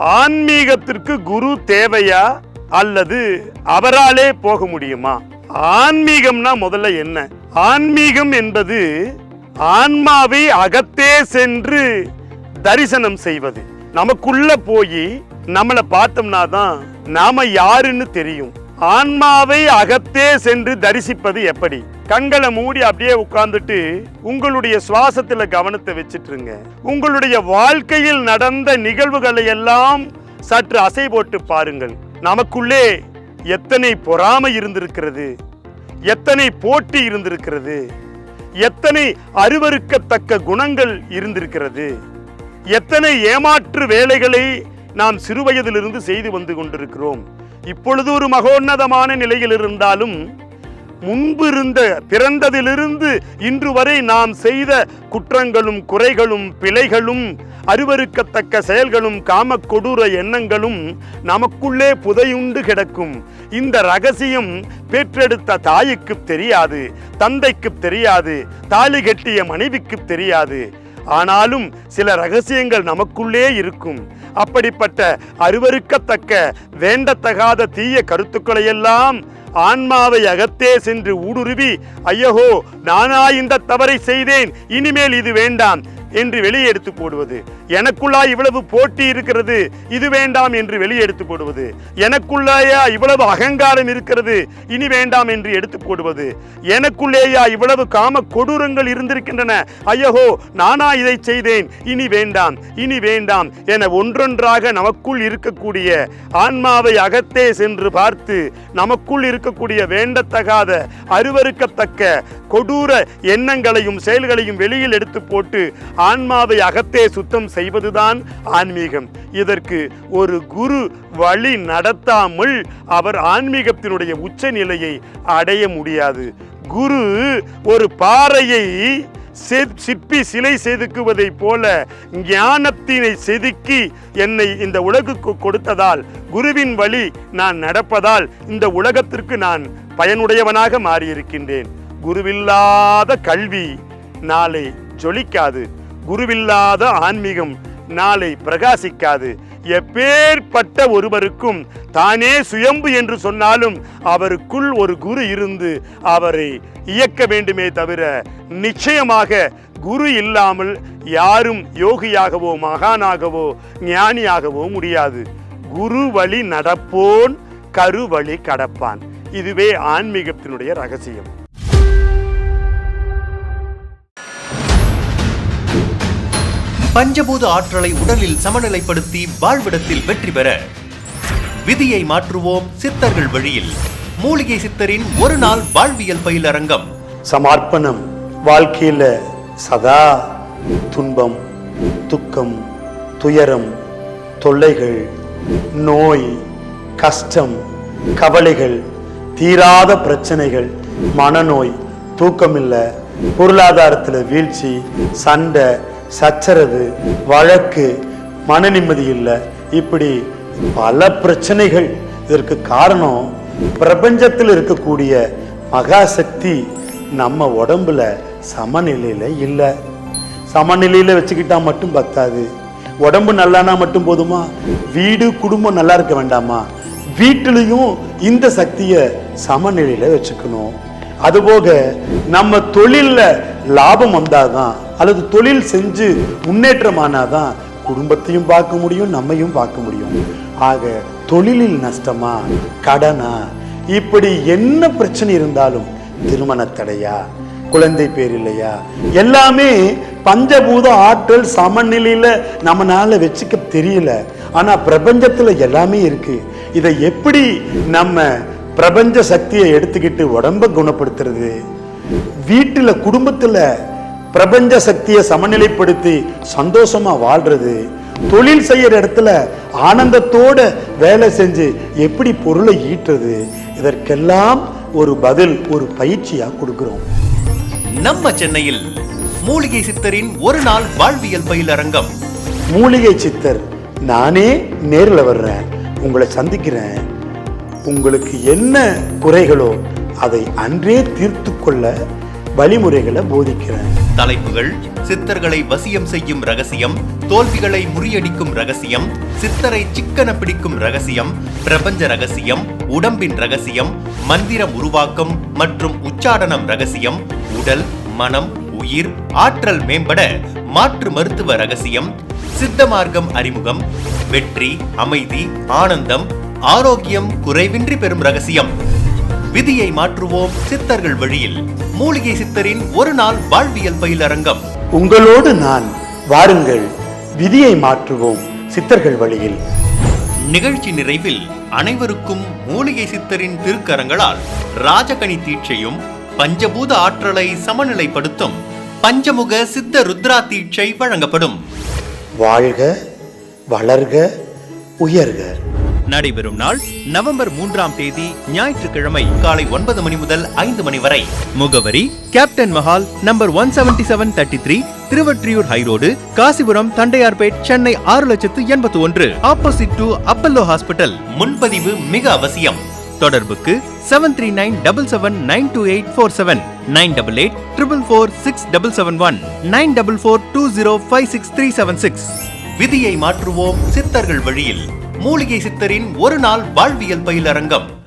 ஆன்மீகத்திற்கு குரு தேவையா? அல்லது அவராலே போக முடியுமா? ஆன்மீகம்னா முதல்ல என்ன? ஆன்மீகம் என்பது ஆன்மாவை அகத்தே சென்று தரிசனம் செய்வது. நமக்குள்ள போய் நம்மளை பார்த்தோம்னா தான் நாம யாருன்னு தெரியும். ஆன்மாவை அகத்தே சென்று தரிசிப்பது எப்படி? கண்களை மூடி அப்படியே உட்கார்ந்துட்டு உங்களுடைய சுவாசத்துல கவனத்தை வச்சுட்டுருங்க உங்களுடைய வாழ்க்கையில் நடந்த நிகழ்வுகளை எல்லாம் சற்று அசை போட்டு பாருங்கள். நமக்குள்ளே எத்தனை பொறாமை இருந்திருக்கிறது. எத்தனை போட்டி இருந்திருக்கிறது. எத்தனை அருவருக்கத்தக்க குணங்கள் இருந்திருக்கிறது. எத்தனை ஏமாற்று வேலைகளை நாம் சிறுவயதிலிருந்து செய்து வந்து கொண்டிருக்கிறோம். இப்பொழுது ஒரு மகோன்னதமான நிலையில் இருந்தாலும் முன்பு இருந்த பிறந்ததிலிருந்து இன்று வரை நாம் செய்த குற்றங்களும் குறைகளும் பிழைகளும் அருவருக்கத்தக்க செயல்களும் காம கொடூர எண்ணங்களும் நமக்குள்ளே புதையுண்டு கிடக்கும். இந்த ரகசியம் பெற்றெடுத்த தாய்க்கு தெரியாது தந்தைக்கு தெரியாது தாலி கட்டிய மனைவிக்கு தெரியாது. ஆனாலும் சில ரகசியங்கள் நமக்குள்ளே இருக்கும். அப்படிப்பட்ட அருவருக்கத்தக்க வேண்டத்தகாத தீய கருத்துக்களையெல்லாம் ஆன்மாவை அகத்தே சென்று ஊடுருவி ஐயகோ நானா இந்த தவறை செய்தேன் இனிமேல் இது வேண்டாம் என்று வெளியே எடுத்து போடுவது. எனக்குள்ளா இவ்வளவு போட்டி இருக்கிறது இது வேண்டாம் என்று வெளியே எடுத்து போடுவது. எனக்குள்ளேயா இவ்வளவு அகங்காரம் இருக்கிறது இனி வேண்டாம் என்று எடுத்து போடுவது. எனக்குள்ளேயா இவ்வளவு காம கொடூரங்கள் இருந்திருக்கின்றன. ஐயோ நானா இதை செய்தேன். இனி வேண்டாம் இனி வேண்டாம் என ஒன்றொன்றாக நமக்குள் இருக்கக்கூடிய ஆன்மாவை அகத்தே சென்று பார்த்து நமக்குள் இருக்கக்கூடிய வேண்டத்தகாத அருவருக்கத்தக்க கொடூர எண்ணங்களையும் செயல்களையும் வெளியில் எடுத்து போட்டு ஆன்மாவை அகத்தே சுத்தம் செய்வதுதான் ஆன்மீகம். இதற்கு ஒரு குரு வழி நடத்தாமல் அவர் ஆன்மீகத்தினுடைய உச்சநிலையை அடைய முடியாது. குரு ஒரு பாறையை சிற்பி சிலை செதுக்குவதைப் போல ஞானத்தினை செதுக்கி என்னை இந்த உலகுக்கு கொடுத்ததால் குருவின் வழி நான் நடப்பதால் இந்த உலகத்திற்கு நான் பயனுடையவனாக மாறியிருக்கின்றேன். குருவில்லாத கல்வி நாளை ஜொலிக்காது. குருவில்லாத ஆன்மீகம் நாளை பிரகாசிக்காது. எப்பேற்பட்ட ஒருவருக்கும் தானே சுயம்பு என்று சொன்னாலும் அவருக்குள் ஒரு குரு இருந்து அவரை இயக்க வேண்டுமே தவிர நிச்சயமாக குரு இல்லாமல் யாரும் யோகியாகவோ மகானாகவோ ஞானியாகவோ முடியாது. குரு வழி நடப்போன் கரு வழி கடப்பான். இதுவே ஆன்மீகத்தினுடைய ரகசியம். பஞ்சபூத ஆற்றலை உடலில் சமநிலைப்படுத்தி வாழ்விடத்தில் வெற்றி பெற. விதியை மாற்றுவோம் சித்தர்கள் வழியில். மூலிகை சித்தரின் ஒரு நாள் வாழ்வியல் பயிலரங்கம். சமர்ப்பணம் வாழ்க்கையில சதா துன்பம் துக்கம் துயரம் தொல்லைகள் நோய் கஷ்டம் கவலைகள் தீராத பிரச்சனைகள் மனநோய் தூக்கமில்லை பொருளாதாரத்தில் வீழ்ச்சி சண்டை சச்சரவு வழக்கு மன நிம்மதி இல்லை. இப்படி பல பிரச்சனைகள். இதற்கு காரணம் பிரபஞ்சத்தில் இருக்கக்கூடிய மகாசக்தி நம்ம உடம்புல சமநிலையில் இல்லை. சமநிலையில் வச்சுக்கிட்டா மட்டும் பத்தாது. உடம்பு நல்லானா மட்டும் போதுமா? வீடு குடும்பம் நல்லா இருக்க வேண்டாமா? வீட்டிலையும் இந்த சக்தியை சமநிலையில் வச்சுக்கணும். அதுபோக நம்ம தொழிலில் லாபம் வந்தாதான் அல்லது தொழில் செஞ்சு முன்னேற்றமானாதான் குடும்பத்தையும் பார்க்க முடியும் நம்மையும் பார்க்க முடியும். ஆக தொழிலில் நஷ்டமா கடனா? இப்படி என்ன பிரச்சனை இருந்தாலும் திருமண தடையா? குழந்தை பேர் இல்லையா? எல்லாமே பஞ்சபூத ஆற்றல் சமநிலையில நம்மனால வச்சுக்க தெரியல. ஆனா பிரபஞ்சத்துல எல்லாமே இருக்கு. இதை எப்படி நம்ம பிரபஞ்ச சக்தியை எடுத்துக்கிட்டு உடம்ப குணப்படுத்துறது? வீட்டுல குடும்பத்துல பிரபஞ்ச சக்தியை சமநிலைப்படுத்தி சந்தோஷமா வாழ்றது தொழில் செய்யற இடத்துல ஆனந்தத்தோட வேலை செஞ்சு எப்படி பொருளை ஈட்டுறது இதற்கெல்லாம் ஒரு பதில் ஒரு பயிற்சியா கொடுக்கிறோம். நம்ம சென்னையில் மூலிகை சித்தரின் ஒரு நாள் வாழ்வியல் பயிலரங்கம். மூலிகை சித்தர் நானே நேரில் வர்றேன். உங்களை சந்திக்கிறேன். உங்களுக்கு என்ன குறைகளோ அதை அன்றே தீர்த்து கொள்ள வழிமுறைகளை போதிக்கிறார். தலைப்புகள் சித்தர்களை வசியம் செய்யும் ரகசியம் தோல்விகளை முறியடிக்கும் ரகசியம் சித்தரை சிக்கன பிடிக்கும் ரகசியம் பிரபஞ்ச ரகசியம் உடம்பின் ரகசியம் மந்திரம் உருவாக்கம் மற்றும் உச்சாடனம் ரகசியம் உடல் மனம் உயிர் ஆற்றல் மேம்பட மாற்று மருத்துவ ரகசியம் சித்த மார்க்கம் அறிமுகம் வெற்றி அமைதி ஆனந்தம் ஆரோக்கியம் குறைவின்றி பெறும் ரகசியம். விதியை மாற்றுவோம் சித்தர்கள் வழியில். மூலிகை சித்தரின் ஒரு நாள் வாழ்வியல் பயிலரங்கம். உங்களோடு நான் வாருங்கள். விதியை மாற்றுவோம் சித்தர்கள் வழியில். நிகழ்ச்சி நிறைவில் அனைவருக்கும் மூலிகை சித்தரின் திருக்கரங்களால் ராஜகணி தீட்சையும் பஞ்சபூத ஆற்றலை சமநிலைப்படுத்தும் பஞ்சமுக சித்த ருத்ரா தீட்சை வழங்கப்படும். வாழ்க வளர்க உயர்க. நடைபெறும் நாள் நவம்பர் மூன்றாம் தேதி ஞாயிற்றுக்கிழமை காலை ஒன்பது மணி முதல் ஐந்து மணி வரை. முகவரி captain Mahal number one seventy seven thirty three Thiruvottiyur high road Kasipuram Tondiarpet Chennai ஆறு லட்சத்து எண்பத்தி ஒன்று ஆப்போசிட் டு அப்பல்லோ ஹாஸ்பிட்டல். முன்பதிவு மிக அவசியம். தொடர்புக்கு seven three nine double seven nine two eight four seven nine double eight triple four six double seven one nine double four two zero five six three seven six. விதியை மாற்றுவோம் சித்தர்கள் வழியில். மூலிகை சித்தரின் ஒரு நாள் வாழ்வியல் பயிலரங்கம்.